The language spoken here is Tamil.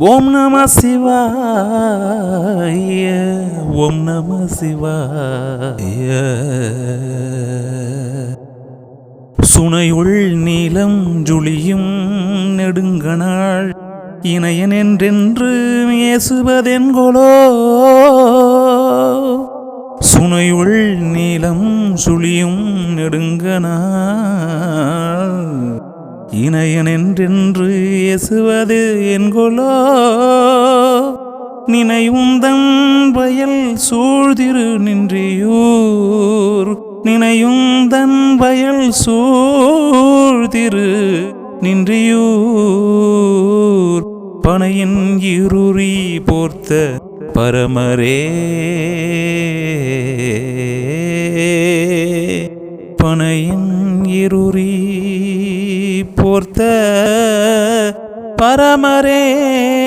ஓம் நம சிவாய ஓம் நம சிவாய. சுனையுள் நீலம் ஜுளியும் நெடுங்கனாள் இணையன் என்றென்று ஏசுவதென்கொலோ சுனையுள் நீலம் சுழியும் நெடுங்கனாள் இணையன் என்றென்று எசுவது என்கொலோ நினையுந்தன் வயல் சூழ்திரு நின்றியூர். நினையுந்தன் வயல் சூழ்திரு நின்றியூர். பனையின் இருறி போர்த்த பரமரே. பனையின் இருறி போர்த்த பரமரே.